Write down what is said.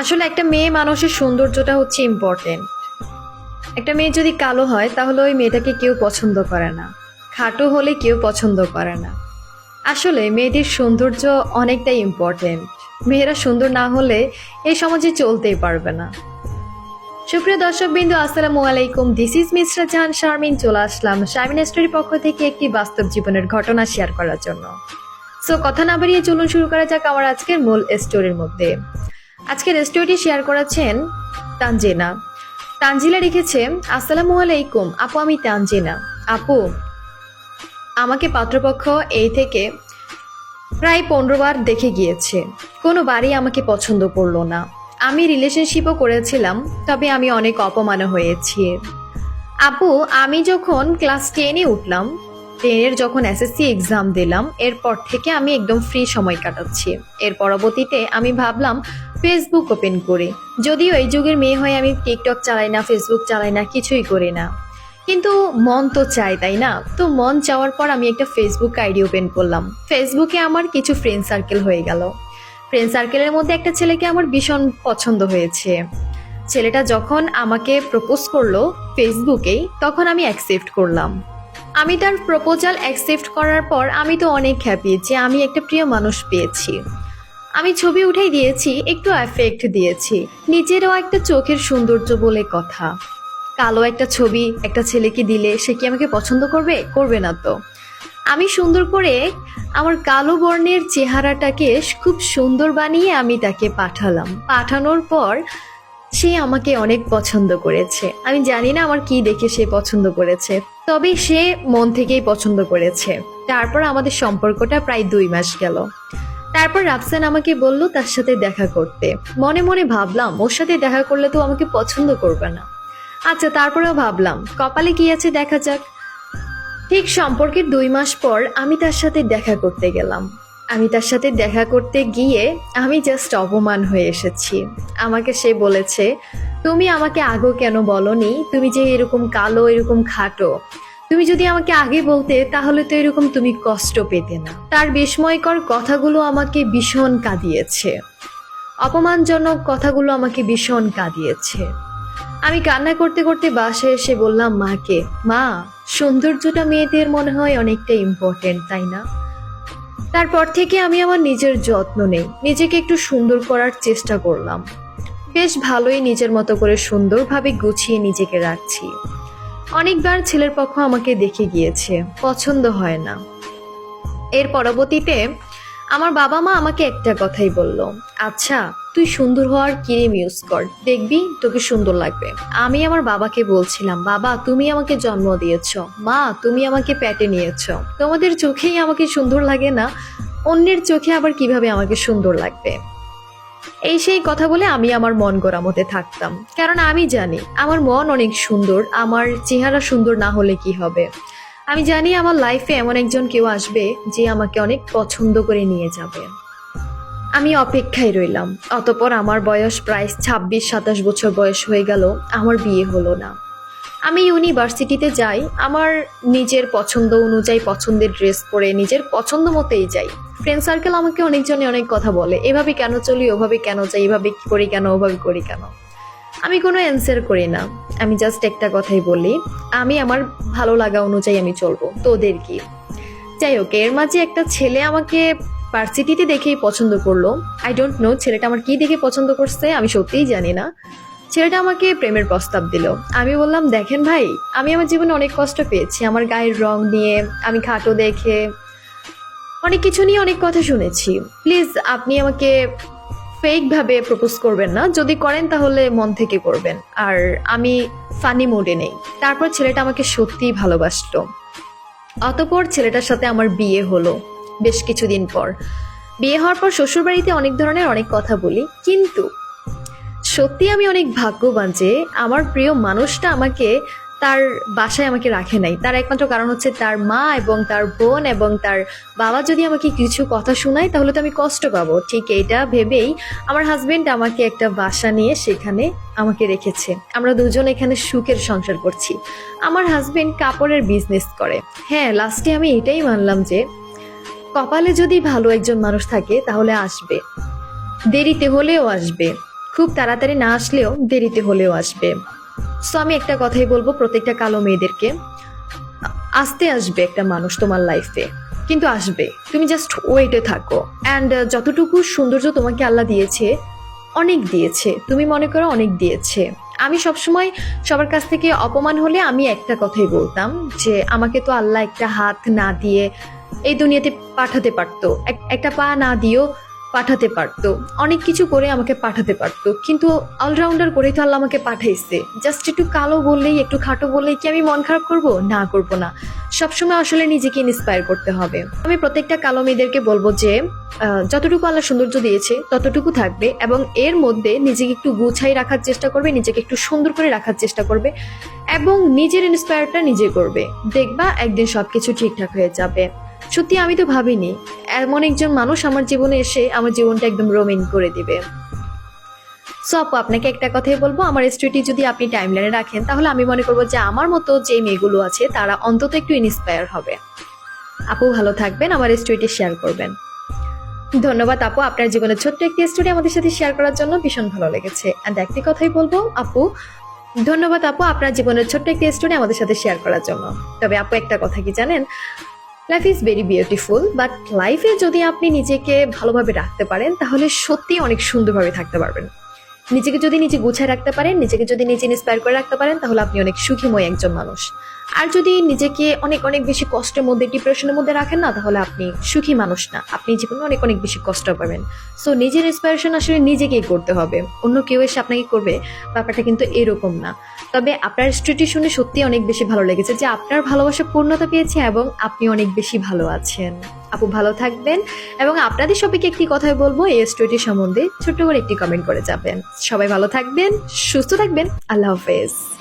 আসলে একটা মেয়ে মানুষের সৌন্দর্যটা হচ্ছে ইম্পর্টেন্ট একটা মেয়ে যদি কালো হয়, তাহলে ওই মেয়েটাকে কেউ পছন্দ করে না। খাটো হলে কেউ পছন্দ করে না। আসলে মেয়েদের সৌন্দর্য অনেকটাই ইম্পর্টেন্ট মেয়েরা সুন্দর না হলে এই সমাজে চলতেই পারবে না। সুপ্রিয় দর্শক বিন্দু আসসালামু আলাইকুম। This is mister Jahan Sharmin চলে আসলাম শারমিন স্টোরির পক্ষ থেকে একটি বাস্তব জীবনের ঘটনা শেয়ার করার জন্য। সো কথা না বাড়িয়ে চলুন শুরু করা যাক আমার আজকের মূল স্টোরির মধ্যে। আজকের স্টোরিটি শেয়ার করেছেন তানজিনা। তানজিলা লিখেছে, আসসালামু আলাইকুম, আপু, আমি তানজিনা। আপু, আমাকে পাত্রপক্ষ এই থেকে প্রায় পনেরো বার দেখে গিয়েছে। কোনো বাড়ি আমাকে পছন্দ করল না। আমি রিলেশনশিপও করেছিলাম, তবে আমি অনেক অপমান হয়েছি। আপু, আমি যখন ক্লাস টেনে উঠলাম টেনের যখন এসএসসি এক্সাম দিলাম, এরপর থেকে আমি একদম ফ্রি সময় কাটাচ্ছি। এর পরবর্তীতে আমি ভাবলাম ফেসবুক ওপেন করে। যদিও এই যুগের মেয়ে হয়ে আমি টিকটক চালাই না ফেসবুক চালাই না, কিছুই করি না। কিন্তু মন তো চাই তাই না? তো মন চাওয়ার পর আমি একটা ফেসবুক আইডি ওপেন করলাম। ফেসবুকে আমার কিছু ফ্রেন্ড সার্কেল হয়ে গেল। ফ্রেন্ড সার্কেলের মধ্যে একটা ছেলেকে আমার ভীষণ পছন্দ হয়েছে। ছেলেটা যখন আমাকে প্রপোজ করল ফেসবুকেই তখন আমি অ্যাকসেপ্ট করলাম। আমি তার প্রপোজাল অ্যাকসেপ্ট করার পর আমি তো অনেক হ্যাপি যে আমি একটা প্রিয় মানুষ পেয়েছি। আমি ছবি উঠাই দিয়েছি, একটু এফেক্ট দিয়েছি। নিজেরও একটা চোখের সৌন্দর্য বলে কথা। কালো একটা ছবি একটা ছেলেকে দিলে সে কি আমাকে পছন্দ করবে? করবে না তো। আমি সুন্দর করে আমার কালো বর্ণের চেহারাটাকে খুব সুন্দর বানিয়ে আমি তাকে পাঠালাম। পাঠানোর পর সে আমাকে অনেক পছন্দ করেছে। আমি জানি না আমার কি দেখে সে পছন্দ করেছে, তবে সে মন থেকেই পছন্দ করেছে। তারপর আমাদের সম্পর্কটা প্রায় দুই মাস গেল। তারপর রাফসান আমাকে বলল তার সাথে দেখা করতে। মনে মনে ভাবলাম, ওর সাথে দেখা করলে তো আমাকে পছন্দ করবে না। আচ্ছা তারপরেও ভাবলাম, কপালে কি আছে দেখা যাক। ঠিক সম্পর্কের দুই মাস পর আমি তার সাথে দেখা করতে গেলাম। আমি তার সাথে দেখা করতে গিয়ে আমি জাস্ট অপমান হয়ে এসেছি। আমাকে সে বলেছে, তুমি আমাকে আগেও কেন বলনি? তুমি যে এরকম কালো, এরকম খাটো। তুমি যদি আমাকে আগে বলতে, তাহলে তো এরকম তুমি কষ্ট পেতে না। তার বিস্ময়কর কথাগুলো আমাকে ভীষণ কাঁদিয়েছে। অপমানজনক কথাগুলো আমাকে ভীষণ কাঁদিয়েছে। আমি কান্না করতে করতে বাসায় এসে বললাম, মাকে, মা, সৌন্দর্যটা মেয়েদের মনে হয় অনেকটা ইম্পর্টেন্ট তাই না? তারপর থেকে আমি আমার নিজের যত্ন নেই। নিজেকে একটু সুন্দর করার চেষ্টা করলাম। বেশ ভালোই নিজের মতো করে সুন্দরভাবে গুছিয়ে নিজেকে রাখছি। অনেকবার ছেলের পক্ষ আমাকে দেখে গিয়েছে। পছন্দ হয় না। এর পরবর্তীতে আমার বাবা মা আমাকে একটা কথাই বলল আচ্ছা তুই সুন্দর হওয়ার ক্রিম ইউজ কর, দেখবি তোকে সুন্দর লাগবে। আমি আমার বাবাকে বলছিলাম, বাবা, তুমি আমাকে জন্ম দিয়েছ। মা, তুমি আমাকে পেটে নিয়েছ। তোমাদের চোখেই আমাকে সুন্দর লাগে না, অন্যের চোখে আবার কীভাবে আমাকে সুন্দর লাগবে? এই সেই কথা বলে আমি আমার মন গড়া মতে থাকতাম। কারণ আমি জানি, আমার মন অনেক সুন্দর, আমার চেহারা সুন্দর না হলে কি হবে? আমি জানি আমার লাইফে এমন একজন কেউ আসবে যে আমাকে অনেক পছন্দ করে নিয়ে যাবে। আমি অপেক্ষায় রইলাম। অতপর আমার বয়স প্রায় ছাব্বিশ, সাতাশ বছর বয়স হয়ে গেল, আমার বিয়ে হলো না। আমি ইউনিভার্সিটিতে যাই, আমার নিজের পছন্দ অনুযায়ী পছন্দের ড্রেস পরে নিজের পছন্দ মতেই যাই। ফ্রেন্ড সার্কেল আমাকে অনেকজনে অনেক কথা বলে, এভাবে কেন চলি, ওভাবে কেন যাই, এভাবে করি কেন, ওভাবে করি কেন? আমি কোনো অ্যান্সার করি না। আমি জাস্ট একটা কথাই বলি, আমি আমার ভালো লাগা অনুযায়ী আমি চলবো, তোদের কি? যাই হোক, এর মাঝে একটা ছেলে আমাকে ভার্সিটিতে দেখেই পছন্দ করল। আই ডোন্ট নো ছেলেটা আমার কি দেখে পছন্দ করছে, আমি সত্যিই জানি না। ছেলেটা আমাকে প্রেমের প্রস্তাব দিল। আমি বললাম, দেখেন ভাই, আমি আমার জীবনে অনেক কষ্ট পেয়েছি। আমার গায়ের রং নিয়ে, আমি খাটো দেখে, অনেক কিছু নিয়ে অনেক কথা শুনেছি। প্লিজ আপনি আমাকে ফেকভাবে প্রপোজ করবেন না। যদি করেন তাহলে মন থেকে করবেন আর আমি ফানি মুডে নেই। তারপর ছেলেটা আমাকে সত্যিই ভালোবাসলো অতপর ছেলেটার সাথে আমার বিয়ে হলো। বেশ কিছুদিন পর। বিয়ে হওয়ার পর শ্বশুরবাড়িতে অনেক ধরনের অনেক কথা বলি, কিন্তু সত্যি আমি অনেক ভাগ্যবান যে আমার প্রিয় মানুষটা আমাকে তার বাসায় আমাকে রাখে নাই। তার একমাত্র কারণ হচ্ছে তার মা এবং তার বোন এবং তার বাবা যদি আমাকে কিছু কথা শোনায়, তাহলে তো আমি কষ্ট পাবো। ঠিক এইটা ভেবেই আমার হাজবেন্ড আমাকে একটা বাসা নিয়ে সেখানে আমাকে রেখেছে। আমরা দুজন এখানে সুখের সংসার করছি। আমার হাজবেন্ড কাপড়ের বিজনেস করে। হ্যাঁ লাস্টে আমি এটাই মানলাম যে কপালে যদি ভালো একজন মানুষ থাকে, তাহলে আসবে। দেরিতে হলেও আসবে। খুব তাড়াতাড়ি না আসলেও দেরিতে হলেও আসবে। সো, আমি একটা কথাই বলব প্রত্যেকটা কালো মেয়েদেরকে। আসতে আসবে একটা মানুষ তোমার লাইফে কিন্তু আসবে। তুমি জাস্ট ওয়েটে থাকো। অ্যান্ড যতটুকু সৌন্দর্য তোমাকে আল্লাহ দিয়েছে, অনেক দিয়েছে। তুমি মনে করো অনেক দিয়েছে। আমি সবসময় সবার কাছ থেকে অপমান হলে আমি একটা কথাই বলতাম যে, আমাকে তো আল্লাহ একটা হাত না দিয়ে এই দুনিয়াতে পাঠাতে পারতো। একটা পা না দিয়েও পাঠাতে পারতো। অনেক কিছু করে আমাকে পাঠাতে পারতো। কিন্তু অলরাউন্ডার করেই তো আল্লাহ আমাকে পাঠাইছে। জাস্ট একটু কালো বললেই, একটু খাটো বললেই কি আমি মন খারাপ করব? না করব না। সবসময় আসলে নিজেকে ইন্সপায়ার করতে হবে। আমি প্রত্যেকটা কালো মেয়েদেরকে বলব যে যতটুকু আল্লাহ সৌন্দর্য দিয়েছে, ততটুকু থাকবে এবং এর মধ্যে নিজেকে একটু গুছাই রাখার চেষ্টা করবে, নিজেকে একটু সুন্দর করে রাখার চেষ্টা করবে এবং নিজের ইন্সপায়ারটা নিজে করবে। দেখবা একদিন সবকিছু ঠিকঠাক হয়ে যাবে। সত্যি আমি তো ভাবিনি। এমন একজন মানুষ আমার জীবনে এসে আমার জীবনটা একদম রোমিন করে দিবে। সো আপু, আপনাকে একটা কথাই বলব, আমার স্টোরিটি যদি আপনি টাইমলাইনে রাখেন, তাহলে আমি মনে করব যে আমার মতো যে মেয়েগুলো আছে, তারা অন্তত একটু ইন্সপায়ার হবে। আপু, ভালো থাকবেন, আমার স্টোরিটি শেয়ার করবেন। ধন্যবাদ আপু, আপনার জীবনের ছোট্ট একটি স্টোরি আমাদের সাথে শেয়ার করার জন্য ভীষণ ভালো লেগেছে। অ্যান্ড একটি কথাই বলব, আপু, ধন্যবাদ আপু, আপনার জীবনের ছোট্ট একটি স্টোরি আমাদের সাথে শেয়ার করার জন্য। তবে আপু, একটা কথা কি জানেন? Life is very beautiful but লাইফে যদি আপনি নিজেকে ভালোভাবে রাখতে পারেন, তাহলে সত্যি অনেক সুন্দরভাবে থাকতে পারবেন। নিজেকে যদি নিজে গুছায় রাখতে পারেন, নিজেকে যদি নিজে ইন্সপায়ার করে রাখতে পারেন, তাহলে আপনি অনেক সুখীময় একজন মানুষ। আর যদি নিজেকে অনেক অনেক বেশি কষ্টের মধ্যে ডিপ্রেশনের মধ্যে রাখেন না, তাহলে আপনি সুখী মানুষ না। আপনি জীবনে অনেক অনেক বেশি কষ্ট পাবেন। সো নিজের ইন্সপিরেশন আসলে নিজেকেই করতে হবে। অন্য কেউ এসে আপনাকে করবে, ব্যাপারটা কিন্তু এরকম না। তবে আপনার স্টোরিটি শুনে সত্যি অনেক বেশি ভালো লেগেছে যে আপনার ভালোবাসা পূর্ণতা পেয়েছে এবং আপনি অনেক বেশি ভালো আছেন। আপু ভালো থাকবেন। এবং আপনাদের সবাইকে একটি কথাই বলব, এই স্টোরিটি সম্বন্ধে ছোট্ট করে একটি কমেন্ট করে যাবেন। সবাই ভালো থাকবেন, সুস্থ থাকবেন, আল্লাহ হাফেজ।